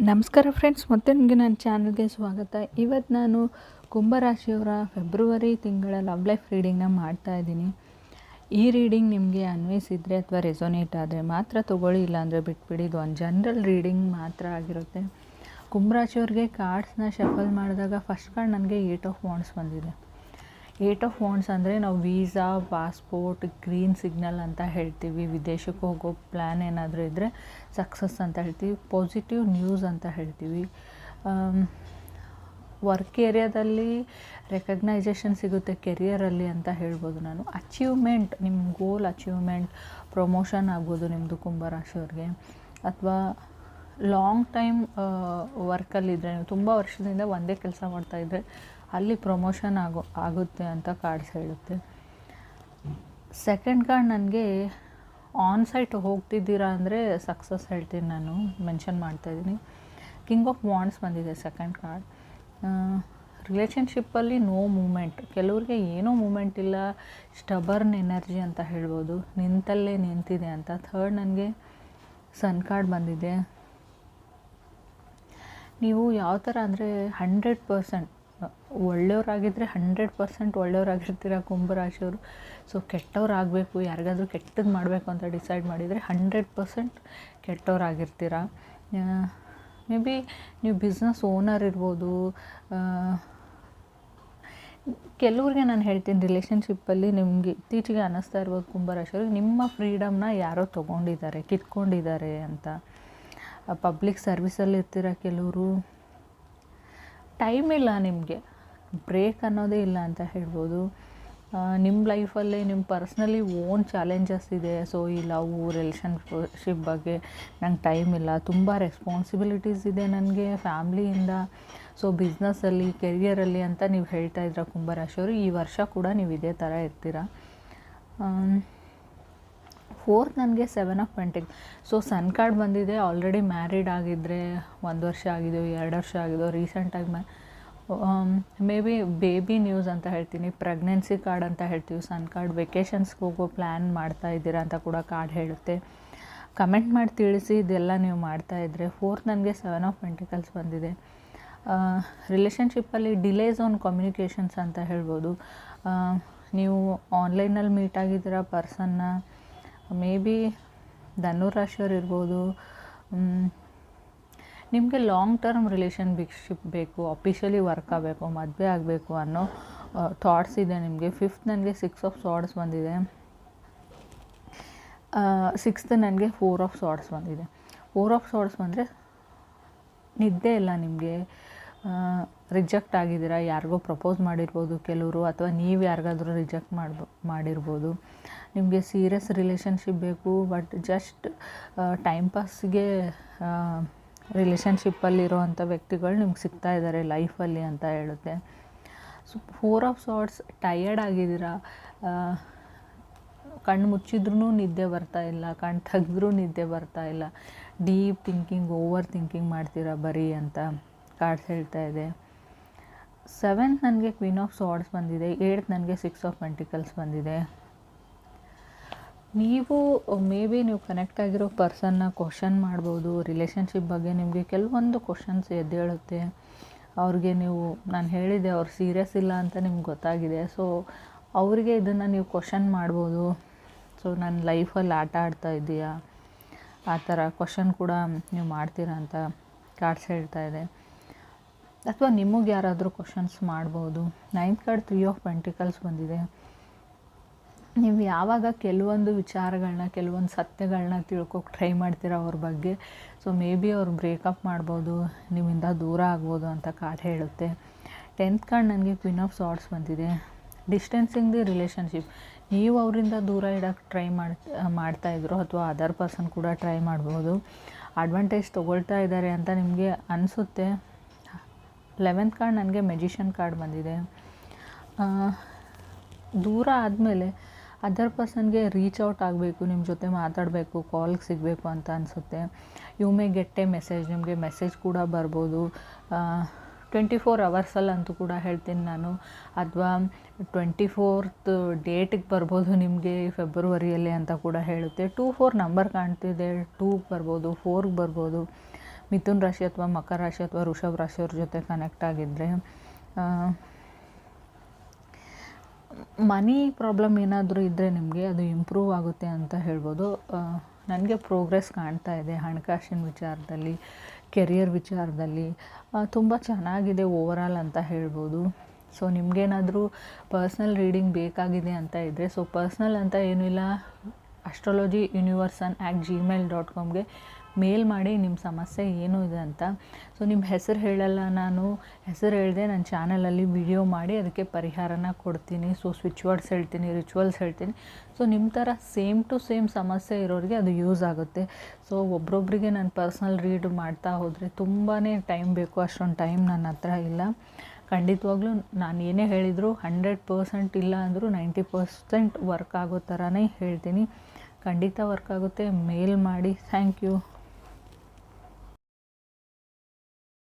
ನಮಸ್ಕಾರ ಫ್ರೆಂಡ್ಸ್ ಮತ್ತೆ ನಿಮಗೆ ನನ್ನ ಚಾನಲ್ಗೆ ಸ್ವಾಗತ. ಇವತ್ತು ನಾನು ಕುಂಭರಾಶಿಯವರ ಫೆಬ್ರವರಿ ತಿಂಗಳ ಲವ್ ಲೈಫ್ ರೀಡಿಂಗ್ನ ಮಾಡ್ತಾ ಇದ್ದೀನಿ. ಈ ರೀಡಿಂಗ್ ನಿಮಗೆ ಅನ್ವಯಿಸಿದರೆ ಅಥವಾ ರೆಸೊನೇಟ್ ಆದರೆ ಮಾತ್ರ ತೊಗೊಳ್ಳಿ, ಇಲ್ಲಾಂದರೆ ಬಿಟ್ಬಿಡಿ. ಇದು ಒಂದು ಜನರಲ್ ರೀಡಿಂಗ್ ಮಾತ್ರ ಆಗಿರುತ್ತೆ. ಕುಂಭರಾಶಿಯವ್ರಿಗೆ ಕಾರ್ಡ್ಸ್ನ ಶಫಲ್ ಮಾಡಿದಾಗ ಫಸ್ಟ್ ಕಾರ್ಡ್ ನನಗೆ ಏಟ್ ಆಫ್ ವಾಂಡ್ಸ್ ಬಂದಿದೆ. ಏಟ್ ಆಫ್ ವಾಂಡ್ಸ್ ಅಂದರೆ ನಾವು ವೀಸಾ ಪಾಸ್ಪೋರ್ಟ್ ಗ್ರೀನ್ ಸಿಗ್ನಲ್ ಅಂತ ಹೇಳ್ತೀವಿ. ವಿದೇಶಕ್ಕೆ ಹೋಗೋ ಪ್ಲ್ಯಾನ್ ಏನಾದರೂ ಇದ್ದರೆ ಸಕ್ಸಸ್ ಅಂತ ಹೇಳ್ತೀವಿ. ಪಾಸಿಟಿವ್ ನ್ಯೂಸ್ ಅಂತ ಹೇಳ್ತೀವಿ. ವರ್ಕ್ ಏರಿಯಾದಲ್ಲಿ ರೆಕಗ್ನೈಸೇಷನ್ ಸಿಗುತ್ತೆ ಕೆರಿಯರಲ್ಲಿ ಅಂತ ಹೇಳ್ಬೋದು ನಾನು. ಅಚೀವ್ಮೆಂಟ್ ನಿಮ್ಮ ಗೋಲ್ ಅಚೀವ್ಮೆಂಟ್ ಪ್ರಮೋಷನ್ ಆಗ್ಬೋದು ನಿಮ್ಮದು ಕುಂಭರಾಶಿಯವ್ರಿಗೆ ಅಥವಾ ಲಾಂಗ್ ಟೈಮ್ ವರ್ಕಲ್ಲಿದ್ದರೆ ನೀವು ತುಂಬ ವರ್ಷದಿಂದ ಒಂದೇ ಕೆಲಸ ಮಾಡ್ತಾಯಿದ್ರೆ ಅಲ್ಲಿ ಪ್ರಮೋಷನ್ ಆಗೋ, ಆಗುತ್ತೆ ಅಂತ ಕಾರ್ಡ್ಸ್ ಹೇಳುತ್ತೆ. ಸೆಕೆಂಡ್ ಕಾರ್ಡ್ ನನಗೆ ಆನ್ ಸೈಟ್ ಹೋಗ್ತಿದ್ದೀರಾ ಅಂದರೆ ಸಕ್ಸಸ್ ಹೇಳ್ತೀನಿ ನಾನು ಮೆನ್ಷನ್ ಮಾಡ್ತಾಯಿದ್ದೀನಿ ಕಿಂಗ್ ಆಫ್ ವಾಂಡ್ಸ್ ಬಂದಿದೆ ಸೆಕೆಂಡ್ ಕಾರ್ಡ್ ರಿಲೇಷನ್ಶಿಪ್ಪಲ್ಲಿ ನೋ ಮೂಮೆಂಟ್ ಕೆಲವ್ರಿಗೆ ಏನೋ ಮೂಮೆಂಟ್ ಇಲ್ಲ ಸ್ಟಬರ್ನ್ ಎನರ್ಜಿ ಅಂತ ಹೇಳ್ಬೋದು, ನಿಂತಲ್ಲೇ ನಿಂತಿದೆ ಅಂತ. ಥರ್ಡ್ ನನಗೆ ಸನ್ ಕಾರ್ಡ್ ಬಂದಿದೆ. ನೀವು ಯಾವ ಥರ ಅಂದರೆ ಹಂಡ್ರೆಡ್ ಪರ್ಸೆಂಟ್ ಒಳ್ಳೆಯವರಾಗಿದ್ದರೆ ಹಂಡ್ರೆಡ್ ಪರ್ಸೆಂಟ್ ಒಳ್ಳೆಯವರಾಗಿರ್ತೀರ ಕುಂಭರಾಶಿಯವರು. ಸೊ ಕೆಟ್ಟವರಾಗಬೇಕು, ಯಾರಿಗಾದ್ರೂ ಕೆಟ್ಟದ್ದು ಮಾಡಬೇಕು ಅಂತ ಡಿಸೈಡ್ ಮಾಡಿದರೆ ಹಂಡ್ರೆಡ್ ಪರ್ಸೆಂಟ್ ಕೆಟ್ಟವರಾಗಿರ್ತೀರ. ಮೇ ಬಿ ನೀವು ಬಿಸ್ನೆಸ್ ಓನರ್ ಇರ್ಬೋದು ಕೆಲವ್ರಿಗೆ ನಾನು ಹೇಳ್ತೀನಿ ರಿಲೇಷನ್ಶಿಪ್ಪಲ್ಲಿ ನಿಮಗೆ ಇತ್ತೀಚೆಗೆ ಅನ್ನಿಸ್ತಾ ಇರ್ಬೋದು ಕುಂಭರಾಶಿಯವ್ರಿಗೆ ನಿಮ್ಮ ಫ್ರೀಡಮ್ನ ಯಾರೋ ತೊಗೊಂಡಿದ್ದಾರೆ, ಕಿತ್ಕೊಂಡಿದ್ದಾರೆ ಅಂತ. ಪಬ್ಲಿಕ್ ಸರ್ವಿಸಲ್ಲಿ ಇರ್ತೀರ ಕೆಲವರು ಟೈಮ್ ಇಲ್ಲ ನಿಮಗೆ. ಬ್ರೇಕ್ ಅನ್ನೋದೇ ಇಲ್ಲ ಅಂತ ಹೇಳ್ಬೋದು. ನಿಮ್ಮ ಲೈಫಲ್ಲೇ ನಿಮ್ಮ ಪರ್ಸ್ನಲಿ ಓನ್ ಚಾಲೆಂಜಸ್ ಇದೆ. ಸೊ ಈ ಲವ್ ರಿಲೇಷನ್ಶಿಪ್ ಬಗ್ಗೆ ನಂಗೆ ಟೈಮ್ ಇಲ್ಲ. ತುಂಬ ರೆಸ್ಪಾನ್ಸಿಬಿಲಿಟೀಸ್ ಇದೆ ನನಗೆ ಫ್ಯಾಮ್ಲಿಯಿಂದ ಸೊ ಬಿಸ್ನೆಸ್ಸಲ್ಲಿ ಕೆರಿಯರಲ್ಲಿ ಅಂತ ನೀವು ಹೇಳ್ತಾ ಇದ್ರ ಕುಂಭರಾಶಿಯವರು ಈ ವರ್ಷ ಕೂಡ ನೀವು ಇದೇ ಥರ ಇರ್ತೀರ? ಫೋರ್ತ್ ನನಗೆ seven of pentacles so sun card ಬಂದಿದೆ ಆಲ್ರೆಡಿ ಮ್ಯಾರಿಡ್ ಆಗಿದ್ದರೆ ಒಂದು ವರ್ಷ ಆಗಿದೆಯೋ, ಎರಡು ವರ್ಷ ಆಗಿದೆಯೋ ರೀಸೆಂಟಾಗಿ ಮ್ಯಾ ಮೇ ಬಿ ಬೇಬಿ ನ್ಯೂಸ್ ಅಂತ ಹೇಳ್ತೀನಿ ಪ್ರೆಗ್ನೆನ್ಸಿ ಕಾರ್ಡ್ ಅಂತ ಹೇಳ್ತೀವಿ ಸನ್ ಕಾರ್ಡ್ ವೆಕೇಷನ್ಸ್ಗೆ ಹೋಗೋ ಪ್ಲ್ಯಾನ್ ಮಾಡ್ತಾ ಇದ್ದೀರಾ ಅಂತ ಕೂಡ ಕಾರ್ಡ್ ಹೇಳುತ್ತೆ. ಕಮೆಂಟ್ ಮಾಡಿ ತಿಳಿಸಿ, ಇದೆಲ್ಲ ನೀವು ಮಾಡ್ತಾಯಿದ್ರೆ ಫೋರ್ತ್ ನನಗೆ ಸೆವೆನ್ ಆಫ್ ಪೆಂಟಿಕಲ್ಸ್ ಬಂದಿದೆ. ರಿಲೇಷನ್ಶಿಪ್ಪಲ್ಲಿ ಡಿಲೇಸ್ ಆನ್ ಕಮ್ಯುನಿಕೇಷನ್ಸ್ ಅಂತ ಹೇಳ್ಬೋದು. ನೀವು ಆನ್ಲೈನಲ್ಲಿ ಮೀಟ್ ಆಗಿದ್ದೀರ ಪರ್ಸನ್ನ ಮೇ ಬಿ ಧನುರಾಶಿಯವ್ರು ಇರ್ಬೋದು. ನಿಮಗೆ ಲಾಂಗ್ ಟರ್ಮ್ ರಿಲೇಷನ್ಶಿಪ್ ಬೇಕು ಅಫಿಷಿಯಲಿ ವರ್ಕ್ ಆಗಬೇಕು, ಮದುವೆ ಆಗಬೇಕು ಅನ್ನೋ ಥಾಟ್ಸ್ ಇದೆ ನಿಮಗೆ. ಫಿಫ್ತ್ ನನಗೆ ಸಿಕ್ಸ್ ಆಫ್ ಸಾಡ್ಸ್ ಬಂದಿದೆ. ಸಿಕ್ಸ್ತ್ ನನಗೆ ಫೋರ್ ಆಫ್ ಸಾಡ್ಸ್ ಬಂದಿದೆ. ಫೋರ್ ಆಫ್ ಸಾಡ್ಸ್ ಬಂದರೆ ನಿದ್ದೆ ಇಲ್ಲ ನಿಮಗೆ. ರಿಜೆಕ್ಟ್ ಆಗಿದ್ದೀರಾ? ಯಾರಿಗೋ ಪ್ರಪೋಸ್ ಮಾಡಿರ್ಬೋದು, ಕೆಲವರು, ಅಥವಾ ನೀವು ಯಾರಿಗಾದರೂ ರಿಜೆಕ್ಟ್ ಮಾಡ್ಬೋ, ಮಾಡಿರ್ಬೋದು. ನಿಮಗೆ ಸೀರಿಯಸ್ ರಿಲೇಷನ್ಶಿಪ್ ಬೇಕು ಬಟ್ ಜಸ್ಟ್ ಟೈಮ್ ಪಾಸ್ಗೆ ರಿಲೇಷನ್ಶಿಪ್ಪಲ್ಲಿರೋವಂಥ ವ್ಯಕ್ತಿಗಳು ನಿಮ್ಗೆ ಸಿಗ್ತಾ ಇದ್ದಾರೆ ಲೈಫಲ್ಲಿ ಅಂತ ಹೇಳುತ್ತೆ. So four of swords tired ಆಗಿದ್ದೀರಾ? ಕಣ್ಣು ಮುಚ್ಚಿದ್ರೂ ನಿದ್ದೆ ಬರ್ತಾ ಇಲ್ಲ ಕಣ್ಣು ತೆಗೆದ್ರೂ ನಿದ್ದೆ ಬರ್ತಾ ಇಲ್ಲ. ಡೀಪ್ ಥಿಂಕಿಂಗ್ ಓವರ್ ಥಿಂಕಿಂಗ್ ಮಾಡ್ತೀರಾ ಬರೀ ಅಂತ ಕಾರ್ಡ್ಸ್ ಹೇಳ್ತಾ ಇದೆ. ಸೆವೆಂತ್ ನನಗೆ ಕ್ವೀನ್ ಆಫ್ ಸಾಡ್ಸ್ ಬಂದಿದೆ ಏಯ್ಟ್ ನನಗೆ ಸಿಕ್ಸ್ ಆಫ್ ಪೆಂಟಿಕಲ್ಸ್ ಬಂದಿದೆ. ನೀವು ಮೇ ಬಿ ನೀವು ಕನೆಕ್ಟ್ ಆಗಿರೋ ಪರ್ಸನ್ನ ಕ್ವಶನ್ ಮಾಡ್ಬೋದು ರಿಲೇಷನ್ಶಿಪ್ ಬಗ್ಗೆ ನಿಮಗೆ ಕೆಲವೊಂದು ಕ್ವಶನ್ಸ್ ಎದ್ದೇಳುತ್ತೆ ಅವ್ರಿಗೆ ನೀವು, ನಾನು ಹೇಳಿದೆ ಅವ್ರು ಸೀರಿಯಸ್ ಇಲ್ಲ ಅಂತ ನಿಮ್ಗೆ ಗೊತ್ತಾಗಿದೆ. ಸೊ ಅವರಿಗೆ ಇದನ್ನು ನೀವು ಕ್ವಶನ್ ಮಾಡ್ಬೋದು. ಸೊ ನನ್ನ ಲೈಫಲ್ಲಿ ಆಟ ಆಡ್ತಾ ಇದೆಯಾ ಆ ಥರ ಕ್ವಶನ್ ಕೂಡ ನೀವು ಮಾಡ್ತೀರಾ ಅಂತ ಕಾರ್ಡ್ಸ್ ಹೇಳ್ತಾ ಇದೆ. ಅಥವಾ ನಿಮಗೆ ಯಾರಾದರೂ ಕ್ವಶನ್ಸ್ ಮಾಡ್ಬೋದು. Ninth card three of pentacles ಬಂದಿದೆ. ನೀವು ಯಾವಾಗ ಕೆಲವೊಂದು ವಿಚಾರಗಳನ್ನ ಕೆಲವೊಂದು ಸತ್ಯಗಳನ್ನ ತಿಳ್ಕೊಕ್ಕೆ ಟ್ರೈ ಮಾಡ್ತೀರ ಅವ್ರ ಬಗ್ಗೆ? ಸೊ ಮೇ ಬಿ ಅವ್ರು ಬ್ರೇಕಪ್ ಮಾಡ್ಬೋದು, ನಿಮ್ಮಿಂದ ದೂರ ಆಗ್ಬೋದು ಅಂತ ಕಾರ್ಡ್ ಹೇಳುತ್ತೆ. ಟೆಂತ್ ಕಾರ್ಡ್ ನನಗೆ ಕ್ವೀನ್ ಆಫ್ ಸಾಟ್ಸ್ ಬಂದಿದೆ. ಡಿಸ್ಟೆನ್ಸಿಂಗ್ ದಿ ರಿಲೇಷನ್ಶಿಪ್ ನೀವು ಅವರಿಂದ ದೂರ ಇಡೋಕ್ಕೆ ಟ್ರೈ ಮಾಡಿ ಮಾಡ್ತಾಯಿದ್ರು ಅಥವಾ ಅದರ್ ಪರ್ಸನ್ ಕೂಡ ಟ್ರೈ ಮಾಡ್ಬೋದು. ಅಡ್ವಾಂಟೇಜ್ ತೊಗೊಳ್ತಾ ಇದ್ದಾರೆ ಅಂತ ನಿಮಗೆ ಅನಿಸುತ್ತೆ. ಲೆವೆಂತ್ ಕಾರ್ಡ್ ನನಗೆ ಮೆಜಿಷನ್ ಕಾರ್ಡ್ ಬಂದಿದೆ. ದೂರ ಆದಮೇಲೆ ಅದರ್ ಪರ್ಸನ್ಗೆ ರೀಚ್ ಔಟ್ ಆಗಬೇಕು ನಿಮ್ಮ ಜೊತೆ ಮಾತಾಡಬೇಕು ಕಾಲ್ಗೆ ಸಿಗಬೇಕು ಅಂತ ಅನಿಸುತ್ತೆ. You may get a message ನಿಮಗೆ ಮೆಸೇಜ್ ಕೂಡ ಬರ್ಬೋದು. ಟ್ವೆಂಟಿ ಫೋರ್ ಅವರ್ಸಲ್ಲಂತೂ ಕೂಡ ಹೇಳ್ತೀನಿ ನಾನು. ಅಥವಾ ಟ್ವೆಂಟಿ ಫೋರ್ತ್ ಡೇಟಿಗೆ ಬರ್ಬೋದು ನಿಮಗೆ ಫೆಬ್ರವರಿಯಲ್ಲಿ ಅಂತ ಕೂಡ ಹೇಳುತ್ತೆ. ಟೂ ಫೋರ್ ನಂಬರ್ ಕಾಣ್ತಿದೆ. ಟೂಗೆ ಬರ್ಬೋದು ಫೋರ್ಗೆ ಬರ್ಬೋದು. ಮಿಥುನ್ ರಾಶಿ ಅಥವಾ ಮಕರ ರಾಶಿ ಅಥವಾ ಋಷಭ ರಾಶಿಯವ್ರ ಜೊತೆ ಕನೆಕ್ಟ್ ಆಗಿದ್ದರೆ ಮನಿ ಪ್ರಾಬ್ಲಮ್ ಏನಾದರೂ ಇದ್ದರೆ ನಿಮಗೆ ಅದು ಇಂಪ್ರೂವ್ ಆಗುತ್ತೆ ಅಂತ ಹೇಳ್ಬೋದು. ನನಗೆ ಪ್ರೋಗ್ರೆಸ್ ಕಾಣ್ತಾ ಇದೆ ಹಣಕಾಸಿನ ವಿಚಾರದಲ್ಲಿ, ಕೆರಿಯರ್ ವಿಚಾರದಲ್ಲಿ. ತುಂಬ ಚೆನ್ನಾಗಿದೆ ಓವರಾಲ್ ಅಂತ ಹೇಳ್ಬೋದು. ಸೊ ನಿಮಗೇನಾದರೂ ಪರ್ಸ್ನಲ್ ರೀಡಿಂಗ್ ಬೇಕಾಗಿದೆ ಅಂತ ಇದ್ದರೆ ಸೊ ಪರ್ಸ್ನಲ್ ಅಂತ ಏನೂ ಇಲ್ಲ ಅಸ್ಟ್ರಾಲಜಿ ಯೂನಿವರ್ಸನ್ ಆ್ಯಟ್ ಜಿಮೇಲ್ ಡಾಟ್ ಕಾಮ್ಗೆ ಮೇಲ್ ಮಾಡಿ ನಿಮ್ಮ ಸಮಸ್ಯೆ ಏನು ಇದೆ ಅಂತ. ಸೊ ನಿಮ್ಮ ಹೆಸರು ಹೇಳಲ್ಲ ನಾನು. ಹೆಸರು ಹೇಳಿದೆ ನನ್ನ ಚಾನಲಲ್ಲಿ ವಿಡಿಯೋ ಮಾಡಿ ಅದಕ್ಕೆ ಪರಿಹಾರನ ಕೊಡ್ತೀನಿ. ಸೊ ಸ್ವಿಚ್ ವರ್ಡ್ಸ್ ಹೇಳ್ತೀನಿ ರಿಚುವಲ್ಸ್ ಹೇಳ್ತೀನಿ. ಸೊ ನಿಮ್ಮ ಥರ ಸೇಮ್ ಟು ಸೇಮ್ ಸಮಸ್ಯೆ ಇರೋರಿಗೆ ಅದು ಯೂಸ್ ಆಗುತ್ತೆ. ಸೊ ಒಬ್ರೊಬ್ರಿಗೆ ನಾನು ಪರ್ಸ್ನಲ್ ರೀಡ್ ಮಾಡ್ತಾ ಹೋದರೆ ತುಂಬಾ ಟೈಮ್ ಬೇಕು. ಅಷ್ಟೊಂದು ಟೈಮ್ ನನ್ನ ಹತ್ರ ಇಲ್ಲ. ಖಂಡಿತವಾಗ್ಲೂ ನಾನು ಏನೇ ಹೇಳಿದರೂ ಹಂಡ್ರೆಡ್ ಪರ್ಸೆಂಟ್ ಇಲ್ಲ ಅಂದರೂ ನೈಂಟಿ ಪರ್ಸೆಂಟ್ ವರ್ಕ್ ಆಗೋ ಥರನೇ ಹೇಳ್ತೀನಿ. ಖಂಡಿತ ವರ್ಕ್ ಆಗುತ್ತೆ. ಮೇಲ್ ಮಾಡಿ ಥ್ಯಾಂಕ್ ಯು